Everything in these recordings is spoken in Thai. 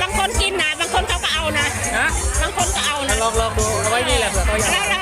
บางคนกินนะ บางคนเขาก็เอานะบางคนก็เอานะ ลองลองดูเอาไว้นี่แหละเผื่อเขาอยาก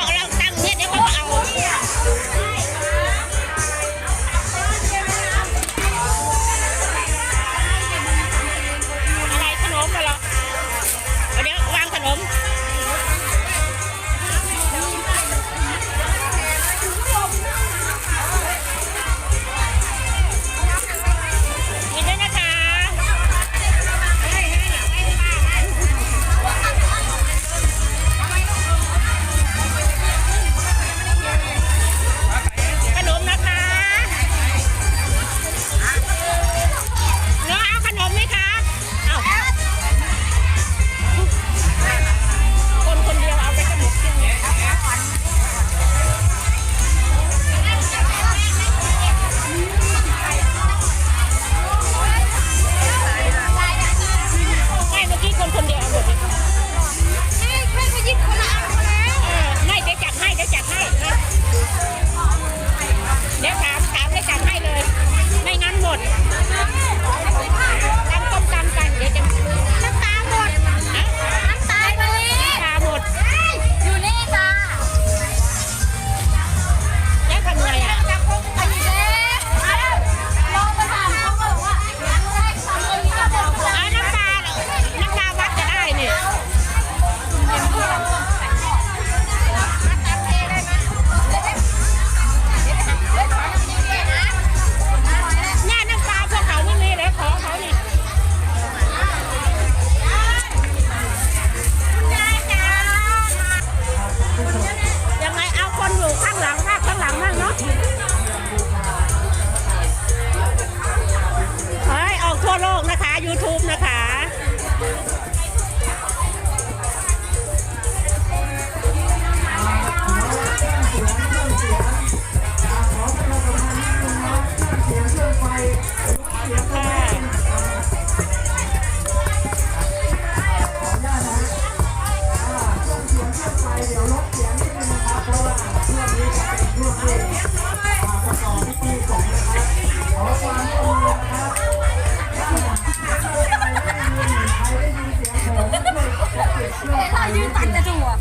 ยืนตักจะจวบ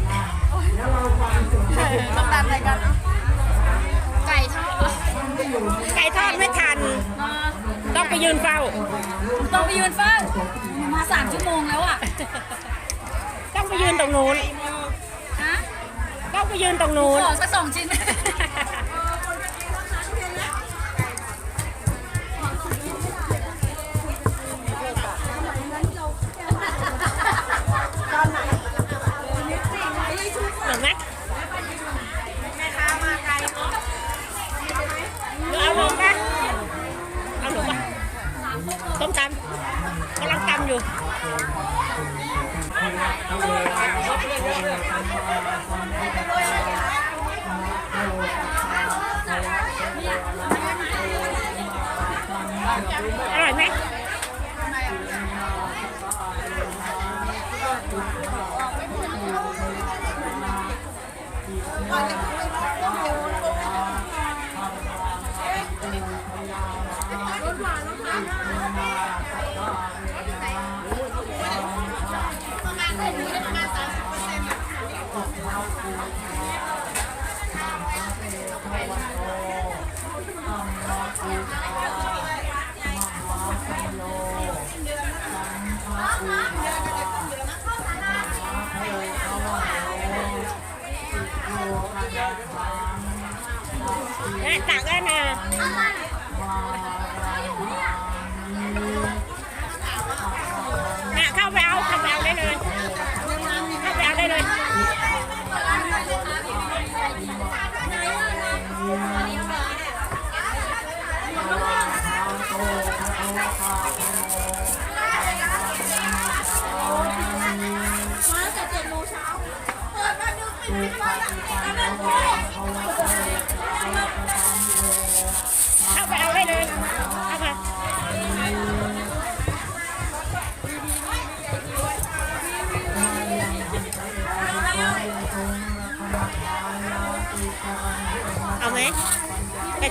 ต้องตามอะไรกันไก่ทอดไก่ทอดไม่ทัน ต้องไปยืนเฝ้า ต้องไปยืนเฝ้า มาสามชั่วโมงแล้วอะ ต้องไปยืนตรงนู้นฮะต้องไปยืนตรงนู้นหักสองชิ้น อยู่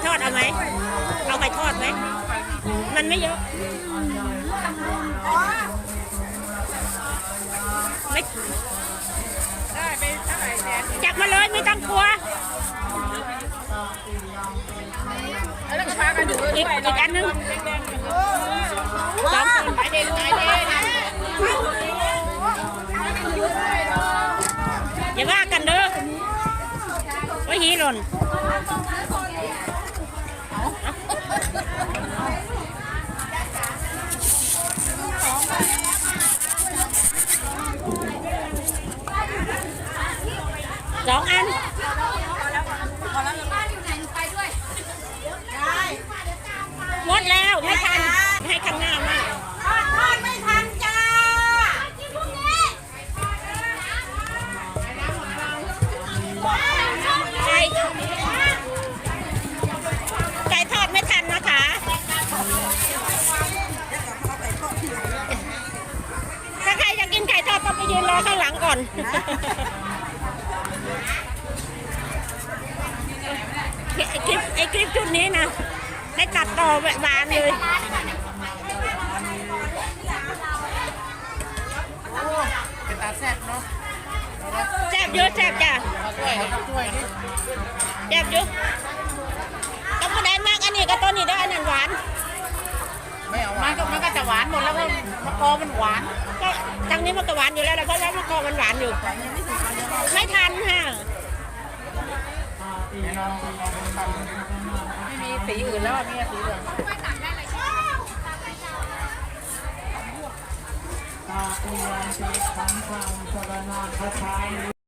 ทอดเอาไหม เอาไก่ทอดไหม มันไม่เยอะ ไม่ได้ไปเท่าไหร่แสนจับมาเลยไม่ต้องกลัว แล้วก็พากันอยู่อีกอีกอันนึงสองคนไปเด่นไปเด่นอย่าว่ากันเด้อไว่าหีหล่น อข้างหลังก่อน ไอ้คลิปไอ้คลิปชุดนี้นะ ได้ตัดต่อแบบหวานเลยเป็นตาแซ่บเนาะแซ่บเยอะแซ่บจ้ะช่วยช่วยนี่แซ่บเยอะก็ผู้ใดมากอันนี้ก็ตัวนี้ได้อันนั้นหวาน ไม่เอามันก็มันก็จะหวานหมดแล้วเพราะมะกอมันหวาน ก็ทางนี้มันก็หวานอยู่แล้วแหละเพราะว่ามะกอกมันหวานอยู่ ไม่ทันค่ะ ไม่มีสีอื่นแล้วมีสีเหลืองตาตุยานเจขังขัง